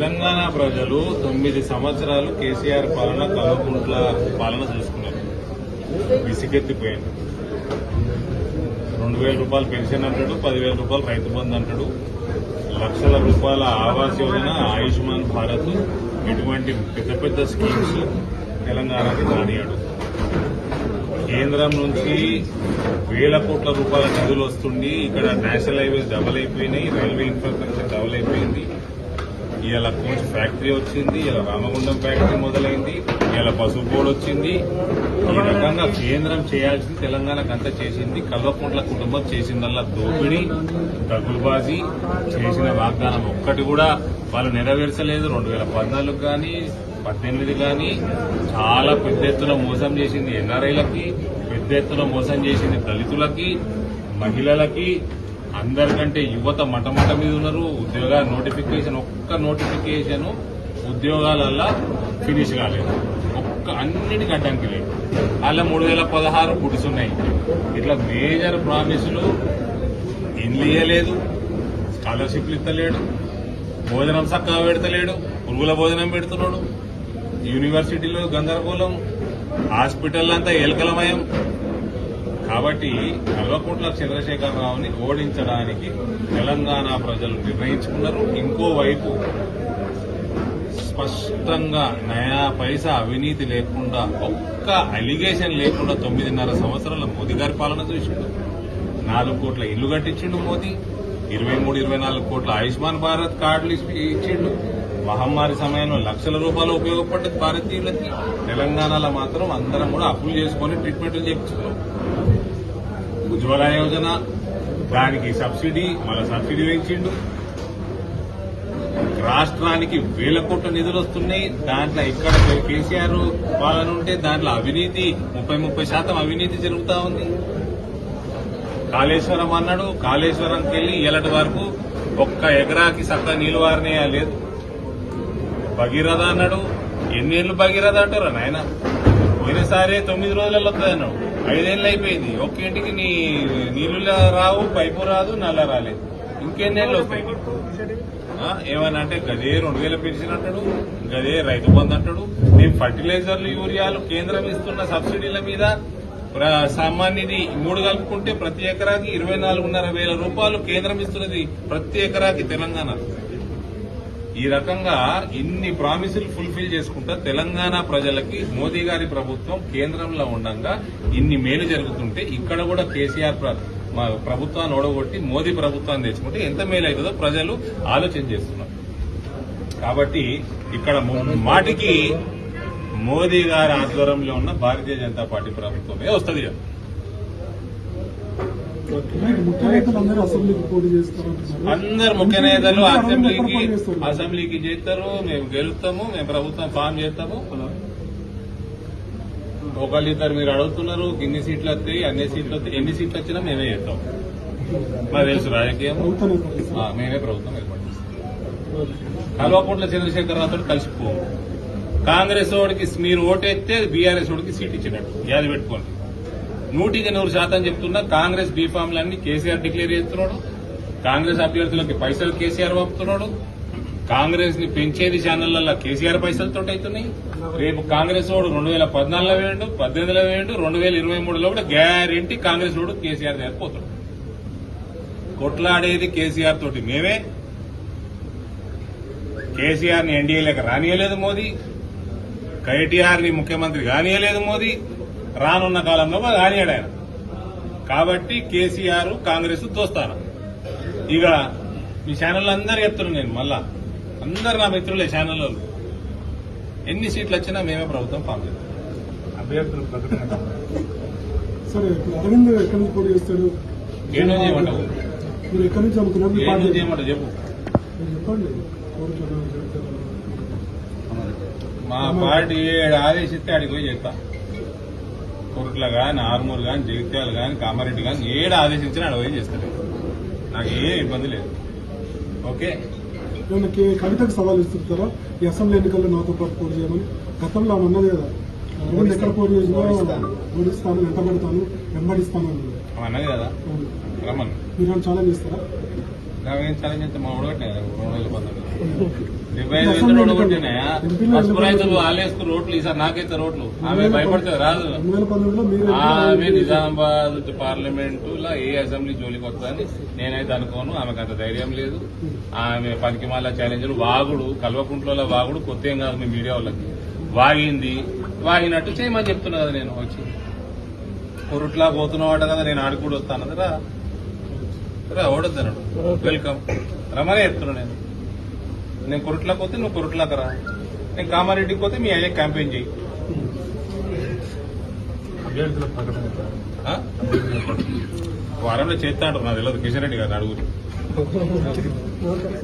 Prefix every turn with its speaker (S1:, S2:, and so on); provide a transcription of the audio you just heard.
S1: తెలంగాణ ప్రజలు తొమ్మిది సంవత్సరాలు కేసీఆర్ పాలన కల్వకుంట్ల పాలన చూసుకున్నారు. విసిగెత్తిపోయింది రెండు వేల రూపాయలు పెన్షన్ అంటాడు పదివేల రూపాయలు రైతు బంధు అంటాడు లక్షల రూపాయల ఆవాస్ యోజన ఆయుష్మాన్ భారత్ ఇటువంటి పెద్ద పెద్ద స్కీమ్స్ తెలంగాణకి రానియాడు. కేంద్రం నుంచి వేల కోట్ల రూపాయల నిధులు వస్తుండి ఇక్కడ నేషనల్ హైవేస్ డబల్ అయిపోయినాయి రైల్వే ఇన్ఫ్రాస్ట్రక్చర్ డబల్ అయిపోయింది. ఇలా కోచ్ ఫ్యాక్టరీ వచ్చింది ఇలా రామగుండం ఫ్యాక్టరీ మొదలైంది ఇలా పసుపు బోర్డు వచ్చింది. ఈ రకంగా కేంద్రం చేయాల్సింది తెలంగాణకు అంతా చేసింది. కల్వకుంట్ల కుటుంబం చేసిందల్లా దోపిడీ దగులుబాజీ చేసిన వాగ్దానం ఒక్కటి కూడా వాళ్ళు నెరవేర్చలేదు. రెండు వేల పద్నాలుగు కానీ పద్దెనిమిది కానీ చాలా పెద్ద ఎత్తున మోసం చేసింది ఎన్ఆర్ఐలకి పెద్ద ఎత్తున మోసం చేసింది దళితులకి మహిళలకి అందరికంటే యువత మటమట మీద ఉన్నారు. ఉద్యోగ నోటిఫికేషన్ ఒక్క నోటిఫికేషన్ ఉద్యోగాలల్లా ఫినిష్ కాలేదు. ఒక్క అన్నిటికీ అడ్డంకి లేదు. అలా మూడు వేల పదహారు గుడిసున్నాయి ఇట్లా మేజర్ ప్రామిసులు ఇండ్లు ఇయ్యలేదు స్కాలర్షిప్లు ఇస్తలేడు. భోజనం చక్కగా పెడతలేడు. పురుగుల భోజనం పెడుతున్నాడు. యూనివర్సిటీలో గందరగోళం. హాస్పిటల్ అంతా ఎలకలమయం కాబట్టి కల్వకుంట్ల చంద్రశేఖరరావుని ఓడించడానికి తెలంగాణ ప్రజలు నిర్ణయించుకున్నారు. ఇంకోవైపు స్పష్టంగా నయా పైసా అవినీతి లేకుండా ఒక్క అలిగేషన్ లేకుండా తొమ్మిదిన్నర సంవత్సరాల మోదీ గారి పాలన చూసిండు. నాలుగు కోట్ల ఇల్లు కట్టించిండు మోదీ. ఇరవై మూడు ఇరవై నాలుగు కోట్ల ఆయుష్మాన్ భారత్ కార్డులు ఇచ్చిండు. మహమ్మారి సమయంలో లక్షల రూపాయలు ఉపయోగపడ్డది భారతీయులకి. తెలంగాణలో మాత్రం అందరం కూడా అప్పులు చేసుకుని ట్రీట్మెంట్లు చేయించుకున్నాం ఉజ్వల యోజన. దానికి సబ్సిడీ మళ్ళీ సబ్సిడీ పెంచిండు. రాష్ట్రానికి వేల కోట్ల నిధులు వస్తున్నాయి. దాంట్లో ఇక్కడ కేసీఆర్ పాలన ఉంటే దాంట్లో అవినీతి ముప్పై ముప్పై శాతం అవినీతి జరుగుతూ ఉంది. కాళేశ్వరం అన్నాడు. కాళేశ్వరంకి వెళ్ళి ఇలాంటి వరకు ఒక్క ఎకరాకి సక్క నీళ్ళు వారినయా లేదు. భగీరథ అన్నాడు. ఎన్నేళ్ళు భగీరథ అంటారా నాయన? పోయినసారి తొమ్మిది రోజులలో వస్తుంది అన్నాడు ఐదేళ్ళు అయిపోయింది. ఒక్క ఇంటికి నీ నీళ్ళు రావు పైపు రాదు నల్ల రాలేదు. ఇంకెన్నేళ్ళు వస్తాయి? ఆ, ఏమని అంటే గదే రెండు వేల పెన్షన్ అంటాడు గదే రైతు బంధు అంటాడు నేను ఫర్టిలైజర్లు యూరియాలు కేంద్రం ఇస్తున్న సబ్సిడీల మీద సామాన్యుది మూడు కలుపుకుంటే ప్రతి ఎకరాకి ఇరవై నాలుగున్నర వేల రూపాయలు కేంద్రం ఇస్తున్నది ప్రతి ఎకరాకి తెలంగాణ. ఈ రకంగా ఇన్ని ప్రామిసులు ఫుల్ఫిల్ చేసుకుంటా తెలంగాణ ప్రజలకి మోదీ గారి ప్రభుత్వం కేంద్రంలో ఉండగా ఇన్ని మేలు జరుగుతుంటే ఇక్కడ కూడా కేసీఆర్ మా ప్రభుత్వాన్ని ఓడగొట్టి మోదీ ప్రభుత్వాన్ని తెచ్చుకుంటే ఎంత మేలు అవుతుందో ప్రజలు ఆలోచన చేస్తున్నారు. కాబట్టి ఇక్కడ మాటికి మోదీ గారి ఆధ్వర్యంలో ఉన్న భారతీయ జనతా పార్టీ ప్రభుత్వమే వస్తుంది
S2: అందరు
S1: ముఖ్య నేతలు అసెంబ్లీకి అసెంబ్లీకి చేస్తారు మేము గెలుస్తాము మేము ప్రభుత్వం ఫామ్ చేస్తాము. ఒకళ్ళిద్దరు మీరు అడుగుతున్నారు ఇన్ని సీట్లు వస్తాయి అన్ని సీట్లు వస్తాయి ఎన్ని సీట్లు వచ్చినా మేమే చేస్తాం. మాకు తెలుసు రాజకీయం మేమే ప్రభుత్వం ఏర్పాటు కల్వకుంట్ల చంద్రశేఖర్ రావు కలిసిపోము. కాంగ్రెస్ వాడికి మీరు ఓటేస్తే బీఆర్ఎస్ వాడికి సీట్ ఇచ్చినట్టు యాది పెట్టుకోండి. నూటికి నూరు శాతం చెప్తున్నా కాంగ్రెస్ బీఫామ్లన్నీ కేసీఆర్ డిక్లేర్ చేస్తున్నాడు. కాంగ్రెస్ అభ్యర్థులకి పైసలు కేసీఆర్ పంపుతున్నాడు. కాంగ్రెస్ని పెంచేది ఛానళ్ళలో కేసీఆర్ పైసలతో అవుతున్నాయి రేపు కాంగ్రెస్ వాడు రెండు వేల పద్నాలుగులో వేయండు పద్దెనిమిదిలో వేయండు రెండు వేల ఇరవై మూడులో కూడా గ్యారెంటీ కాంగ్రెస్ వాడు కేసీఆర్ దగ్గర పోతాడు కొట్లాడేది కేసీఆర్ తోటి మేమే. కేసీఆర్ని ఎన్డీఏలకు రానియలేదు మోదీ. కేటీఆర్ని ముఖ్యమంత్రి కానియలేదు మోదీ. రానున్న కాలంలో రానియాడు ఆయన కాబట్టి కేసీఆర్ కాంగ్రెస్ దోస్తాను ఇక మీ ఛానల్ అందరు చెప్తున్నారు నేను మళ్ళా. అందరు నా మిత్రులే ఛానల్లో ఎన్ని సీట్లు వచ్చినా మేమే ప్రభుత్వం ఫామ్ చేస్తాం.
S3: అభ్యర్థులు ప్రకటన
S1: ఏ చేయమంటావు?
S2: మీరు ఎక్కడి నుంచి అనుకున్నారు మీ
S1: ఏ
S2: పార్టీ
S1: నుంచి చేయమంటావు చెప్పు. మా పార్టీ ఏడు ఆదేశిస్తే అడిగి పోయి చేస్తా. కొరుట్ల గాని ఆర్మూర్ గాని జగిత్యాల గాని కామారెడ్డి గాని ఏడు ఆదేశించినా అడిగి పోయి చేస్తాను నాకు ఏ ఇబ్బంది లేదు. ఓకే?
S2: ఏమన్నా కే- కవితకు సవాల్ ఇస్తుంటారా ఈ అసెంబ్లీ ఎన్నికల్లో నాతో పాటు పోటీ చేయమని. గతంలో ఆమె అన్నది కదా అరవింద్ ఎక్కడ పోటీ చేసినా ఓడిస్తాను. వెంటబడతాను వెంబడిస్తాను అన్నది
S1: అన్నది కదా. రమ్మను.
S2: మీరు ఛాలెంజ్ ఇస్తారా
S1: నాకేం ఛాలెంజ్ అయితే మా ఊడగట్టినా రెండు వేల పంతొమ్మిది డెబ్బై ఐదు వేలు రోడ్డు కొట్టినాయా? పసుపు రైతులు ఆలేసుకు రోడ్లు ఈసారి నాకైతే రోడ్లు. ఆమె భయపడుతుంది రాదు. ఆమె నిజామాబాద్ పార్లమెంటు లో ఏ అసెంబ్లీ జోలికి వస్తుందని నేనైతే అనుకోను. ఆమెకు అంత ధైర్యం లేదు. ఆమె పనికిమాల ఛాలెంజ్లు వాగుడు కల్వకుంట్ల వాగుడు కొత్త ఏం కాదు మీ మీడియా వాళ్ళకి. వాగింది వాగినట్టు చేయమని చెప్తున్నా కదా నేను వచ్చి. కొరుట్లా పోతున్నావాట కదా నేను ఆడికి కూడా వస్తాను. రా. రా ఓడొద్దన్నాడు వెల్కమ్. రమ్మనే చెప్తున్నా నేను. నేను కొరుట్లకు పోతే నువ్వు కొరుట్లాక రా నేను కామారెడ్డికి పోతే మీ అయ్యే క్యాంపెయిన్ చేయి? వారంలో చేస్తా అంటారు నాకు తెలియదు. కిషన్ రెడ్డి గారిని అడుగురు